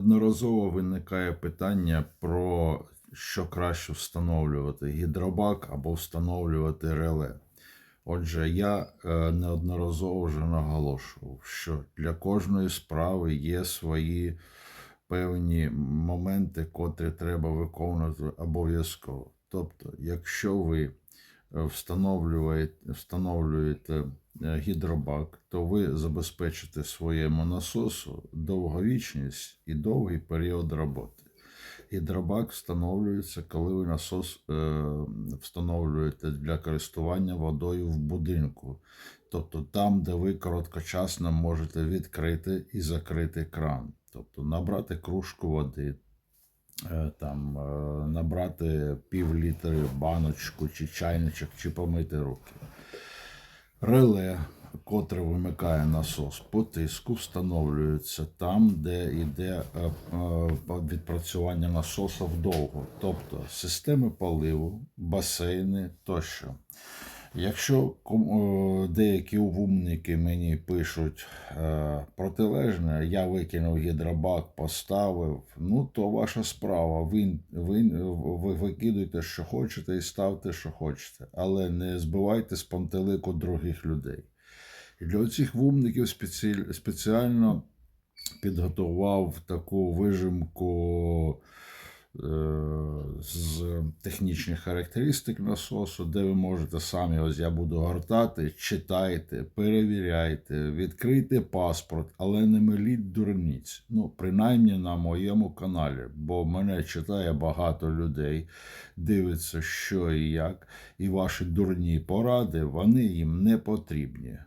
Одноразово виникає питання про що краще встановлювати гідробак або встановлювати реле. Отже, я е, неодноразово вже наголошував, що для кожної справи є свої певні моменти, котрі треба виконувати обов'язково. Тобто, якщо ви встановлюєте, встановлюєте гідробак, то ви забезпечите своєму насосу довговічність і довгий період роботи. Гідробак встановлюється, коли ви насос е, встановлюєте для користування водою в будинку, тобто там, де ви короткочасно можете відкрити і закрити кран, тобто набрати кружку води, там, е, набрати пів літри баночку чи чайничок, чи помити руки. Реле, котре вимикає насос по тиску, встановлюється там, де йде е, е, відпрацювання насоса вдовго, тобто системи поливу, басейни тощо. Якщо е, деякі умники мені пишуть е, протилежне, я викинув гідробак, поставив, ну то ваша справа. Ви, ви, ви викидуйте, що хочете, і ставте, що хочете, але не збивайте з пантелику других людей. І для цих вумників спеціально підготував таку вижимку з технічних характеристик насосу, де ви можете самі, ось я буду гортати, читайте, перевіряйте, відкрийте паспорт, але не миліть дурниць. Ну, принаймні на моєму каналі, бо мене читає багато людей, дивиться, що і як, і ваші дурні поради, вони їм не потрібні.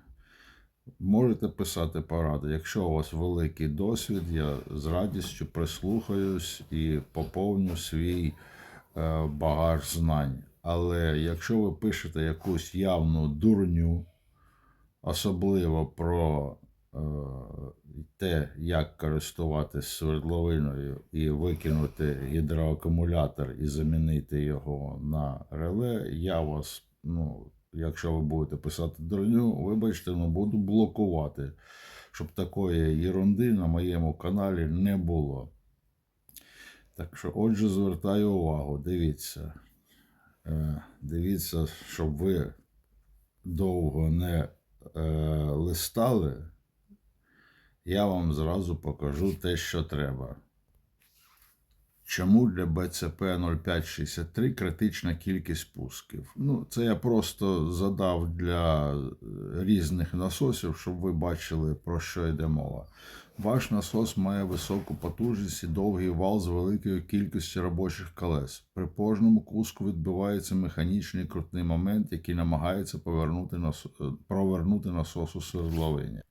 Можете писати поради. Якщо у вас великий досвід, я з радістю прислухаюсь і поповню свій е, багаж знань. Але якщо ви пишете якусь явну дурню, особливо про е, те, як користуватись свердловиною і викинути гідроакумулятор і замінити його на реле, я вас, ну, якщо ви будете писати дурню, вибачте, ну буду блокувати, щоб такої ерунди на моєму каналі не було. Так що, отже, звертаю увагу, дивіться. Е, Дивіться, щоб ви довго не е, листали, я вам зразу покажу те, що треба. Чому для БЦП 0563 критична кількість пусків? Ну, це я просто задав для е, різних насосів, щоб ви бачили, про що йде мова. Ваш насос має високу потужність і довгий вал з великою кількістю робочих колес. При кожному куску відбувається механічний крутний момент, який намагається повернути насос, провернути насос у свердловині.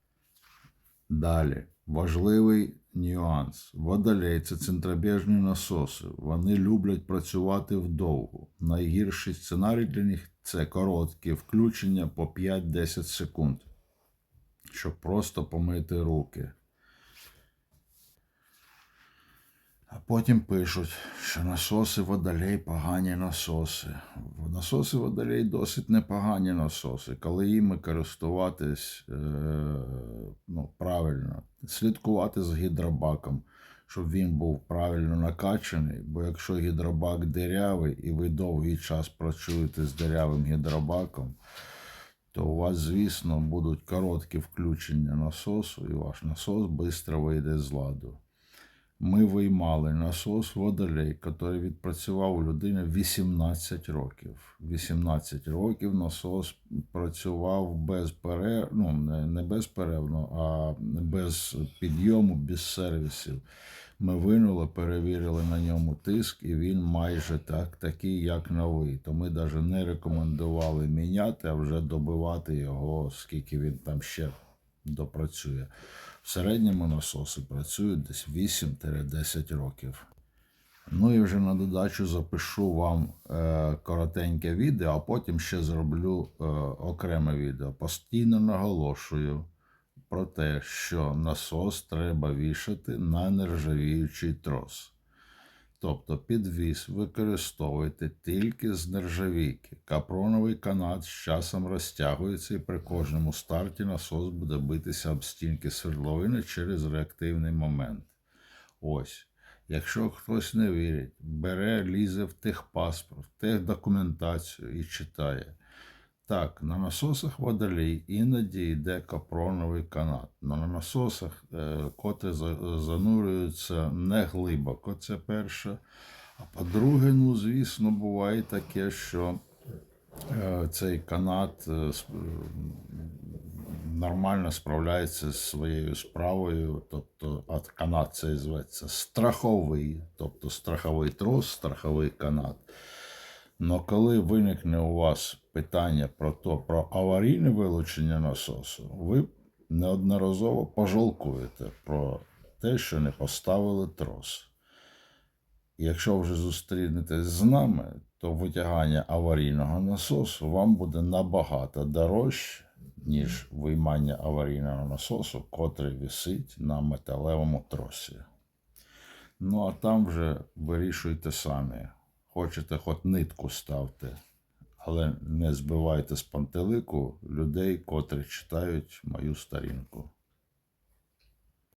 Далі. Важливий нюанс. Водолей це центробіжні насоси. Вони люблять працювати вдовго. Найгірший сценарій для них це короткі включення по 5-10 секунд, щоб просто помити руки. А потім пишуть, що насоси водолей погані насоси. Насоси водолей досить непогані насоси. Коли їми користуватись е, правильно, слідкувати з гідробаком, щоб він був правильно накачаний. Бо якщо гідробак дирявий і ви довгий час працюєте з дирявим гідробаком, то у вас, звісно, будуть короткі включення насосу, і ваш насос швидко вийде з ладу. Ми виймали насос водолей, який відпрацював у людини 18 років. 18 років насос працював без перерв, ну не безперервно, а без підйому, без сервісів. Ми винули, перевірили на ньому тиск, і він майже так, такий, як новий. То ми навіть не рекомендували міняти, а вже добивати його, скільки він там ще допрацює. В середньому насоси працюють десь 8-10 років. Ну і вже на додачу запишу вам е, коротеньке відео, а потім ще зроблю е, окреме відео. Постійно наголошую про те, що насос треба вішати на нержавіючий трос. Тобто підвіз використовуйте тільки з нержавійки. Капроновий канат з часом розтягується і при кожному старті насос буде битися об стінки свердловини через реактивний момент. Ось. Якщо хтось не вірить, бере, лізе в техпаспорт, техдокументацію і читає. Так, на насосах водолій іноді йде капроновий канат. На насосах, е, котрі занурюються не глибоко, це перше. А по-друге, ну, звісно, буває таке, що е, цей канат е, нормально справляється зі своєю справою, тобто а канат цей зветься страховий, тобто страховий трос, страховий канат. Но коли виникне у вас питання про то, про аварійне вилучення насосу, ви неодноразово пожалкуєте про те, що не поставили трос. Якщо вже зустрінетесь з нами, то витягання аварійного насосу вам буде набагато дорожче, ніж виймання аварійного насосу, котрий висить на металевому тросі. Ну, а там вже вирішуйте самі. Хочете хоч нитку ставте, але не збивайте з пантелику людей, котрі читають мою сторінку.